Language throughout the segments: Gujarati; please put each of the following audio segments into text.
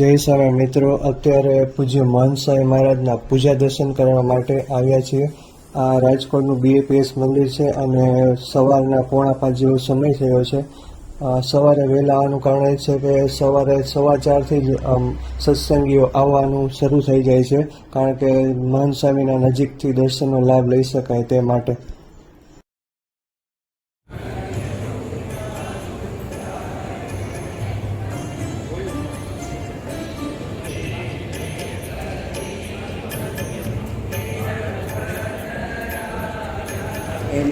જય સ્વામી મિત્રો. અત્યારે પૂજ્ય મહંત સ્વામી મહારાજના પૂજા દર્શન કરવા માટે આવ્યા છીએ. આ રાજકોટનું બીએપીએસ મંદિર છે અને સવારના પોણા પાંચ જેવો સમય થયો છે. સવારે વહેલા આવવાનું કારણ એ છે કે સવારે સવા ચારથી જ સત્સંગીઓ આવવાનું શરૂ થઈ જાય છે. કારણ કે મહંત સ્વામીના નજીકથી દર્શનનો લાભ લઈ શકાય તે માટે.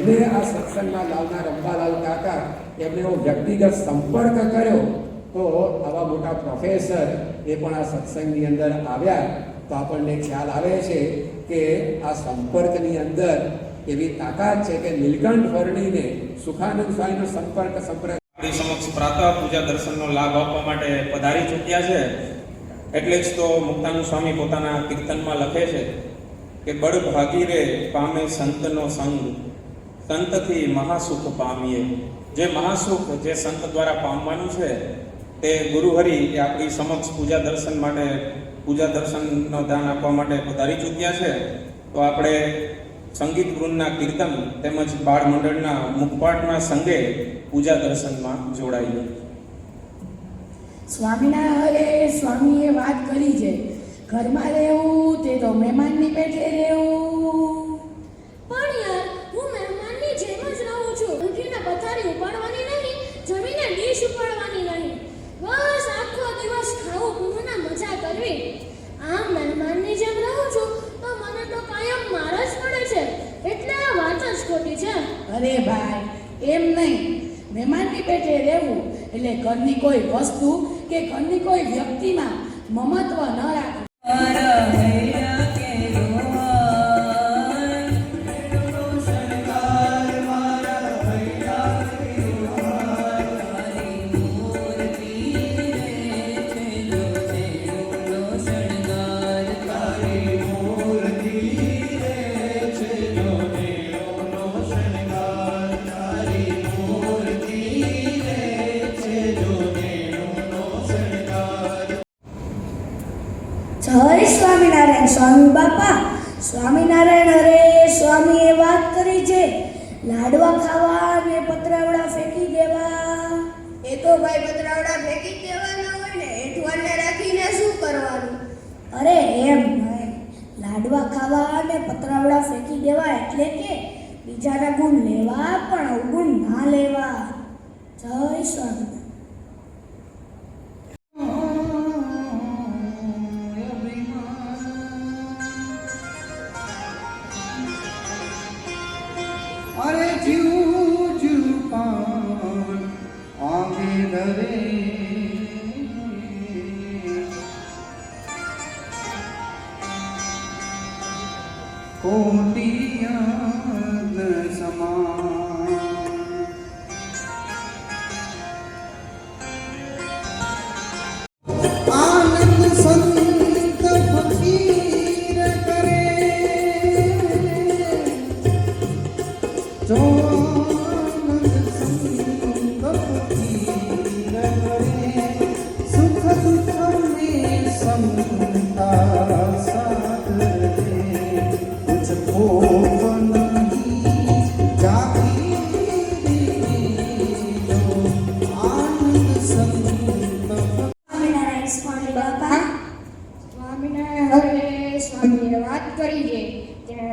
એમને આ સત્સંગમાં લાવનાર અંબાલાલ કાકા એમને એવો વ્યક્તિગત સંપર્ક કર્યો, તો આવા મોટા પ્રોફેસર એ પણ આ સત્સંગની અંદર આવ્યા. તો આપણને ખ્યાલ આવે છે કે આ સંપર્કની અંદર એવી તાકાત છે કે નીલકંઠ વર્ણીને સુખાનંદ સ્વામીનો સંપર્ક સંપર્ક સમક્ષ પ્રાતઃ પૂજા દર્શનનો લાભ આપવા માટે પધારી ચૂક્યા છે. એટલે જ તો મુક્તાનુ સ્વામી પોતાના કીર્તનમાં લખે છે કે બળ ભાગીરે પામે સંતનો સંગ. સંતથી મહાસુખ પામીએ. જે મહાસુખ જે સંત દ્વારા પામવાનું છે, તે ગુરુહરિ એ આપણી સમક્ષ પૂજા દર્શન માટે, પૂજા દર્શનનો દાન આપવા માટે પધારી ચૂક્યા છે. તો આપણે સંગીત વૃંદના કીર્તન તેમજ બાળ મંડળના મુખપાઠના સંગે પૂજા દર્શનમાં જોડાઈએ. સ્વામીના હરે સ્વામીએ વાત કરી છે. ઘરમાં રહેવું તે તો મહેમાનની પેટે રહેવું પણ યાર હું મહેમાનની જેમ જ રહું છું ઊંઘીને પથારી ઉપાડવાની નહીં જમીને ડીશ ઉપાડવાની નહીં બસ આખો દિવસ ખાવું પીવું ને મજા કરવી આમ મહેમાનની જેમ રહું છું તો મને તો કાયમ માર જ પડે છે એટલે આ વાત જ ખોટી છે અરે ભાઈ એમ નહીં મહેમાનની પેટે રહેવું એટલે ઘરની કોઈ વસ્તુ કે ઘરની કોઈ વ્યક્તિમાં મમત્વ ન રાખવું. જય સ્વામિનારાયણ સ્વામી બાપા. સ્વામિનારાયણ અરે સ્વામીએ વાત કરી છે. લાડવા ખાવા ને પતરાવડા ફેંકી દેવા. એ તો ભાઈ પતરાવડા ફેંકી જ દેવાના હોય ને હેઠવાને રાખીને શું કરવાનું? અરે એમ નહીં. લાડવા ખાવા ને પતરાવડા ફેંકી દેવા એટલે કે બીજાના ગુણ લેવા પણ અવગુણ ના લેવા. જય સ્વામિનારાયણ. આંગે ધરે કોટિયાન સમાન આનંદ સંત ફકીર કરે જો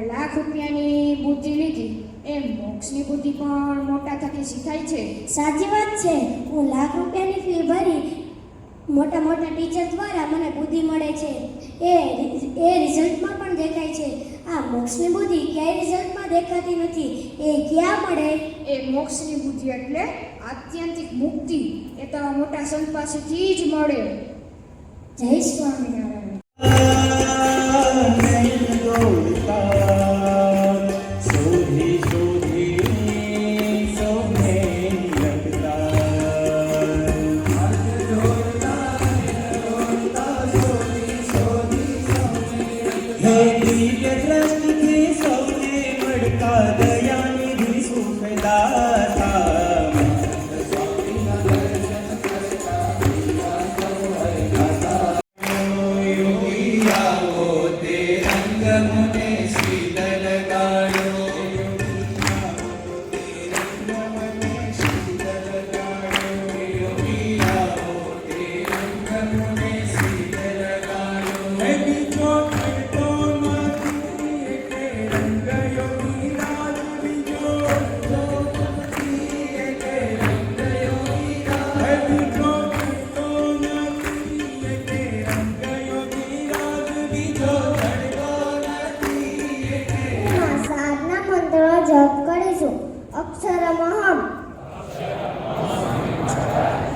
લાખ રૂપિયાની બુદ્ધિ લીધી. એમ મોક્ષની બુદ્ધિ પણ મોટા થકી શીખાય છે. સાચી વાત છે. હું લાખ રૂપિયાની ફી ભરી મોટા મોટા ટીચર દ્વારા મને બુદ્ધિ મળે છે. એ એ રિઝલ્ટમાં પણ દેખાય છે. આ મોક્ષની બુદ્ધિ ક્યાંય રિઝલ્ટમાં દેખાતી નથી. એ ક્યાં મળે? એ મોક્ષની બુદ્ધિ એટલે આત્યંતિક મુક્તિ. એ તો મોટા સંત પાસેથી જ મળે. જય સ્વામિનારાયણ.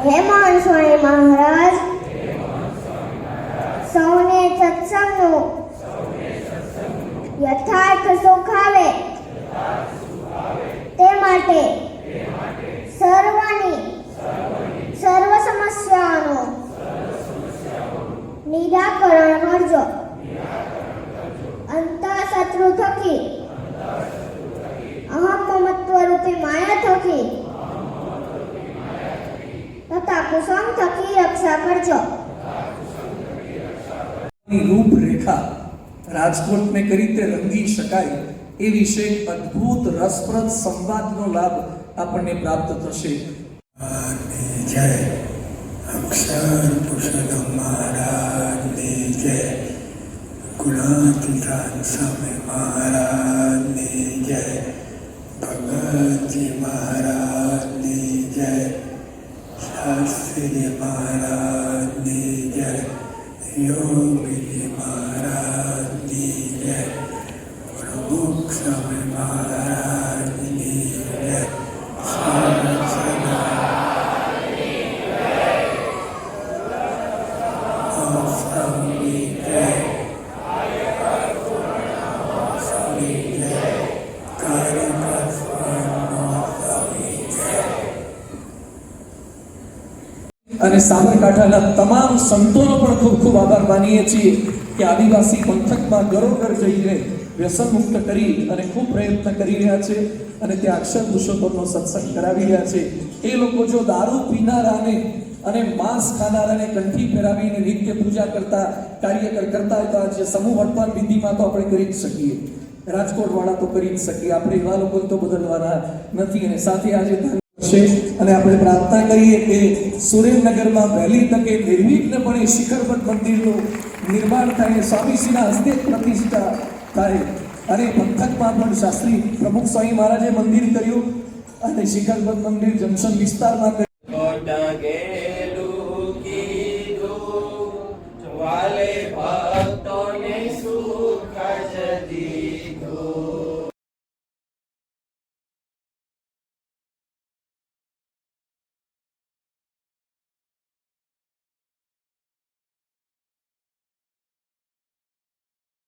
હેમાંડ સ્વામી મહારાજ? સૌને સત્સંગનું યથાર્થ સુખ આવે. તે માટે સર્વની કુસુમ થકી રક્ષા કરજો ની રૂપરેખા રાજકોટને કઈ રીતે રંગી શકાય એ વિશે એક અદ્ભુત રસપ્રદ સંવાદનો લાભ આપણને પ્રાપ્ત થશે। જય અક્ષર પુરુષોત્તમ મહારાજની જય ગુણાતીતાન સ્વામી મહારાજની યોગીજી મહારાજની જય પ્રમુખ સ્વામી મહારાજની જય સ્વામી જય અને સાબરકાંઠાના તમામ સંતોનો પણ ખૂબ ખૂબ આભાર માનીએ છીએ કે આદિવાસી પંથકમાં ગરોગર જઈને વ્યસનમુક્ત કરી અને ખૂબ પ્રયત્ન કરી રહ્યા છે અને ત્યાં અક્ષર પુરુષોત્તમનો સત્સંગ કરાવી રહ્યા છે. એ લોકો જો દારૂ પીનારાને અને માંસ ખાનારાને કંઠી પહેરાવીને નિત્ય પૂજા કરતા, કાર્યકર કરતા હોય તો આજે સમૂહ વર્તમાન વિધિમાં તો આપણે કરી જ શકીએ. રાજકોટ વાળા તો કરી જ શકીએ. આપણે એવા લોકો તો બદલવાના નથી અને સાથે આજે થશે અને આપણે પ્રાર્થના કરીએ કે સુરેન્દ્રનગરમાં વહેલી તકે નિર્વિઘ્નપણે શિખરપટ મંદિરનું નિર્માણ થાય સ્વામીશ્રીના હસ્તે પ્રતિષ્ઠા થાય. અને પંથકમાં પણ શાસ્ત્રી પ્રમુખ સ્વામી મહારાજે મંદિર કર્યું અને શિખરપટ મંદિર જંકશન વિસ્તારમાં કર્યું. ભક્તોને સુખ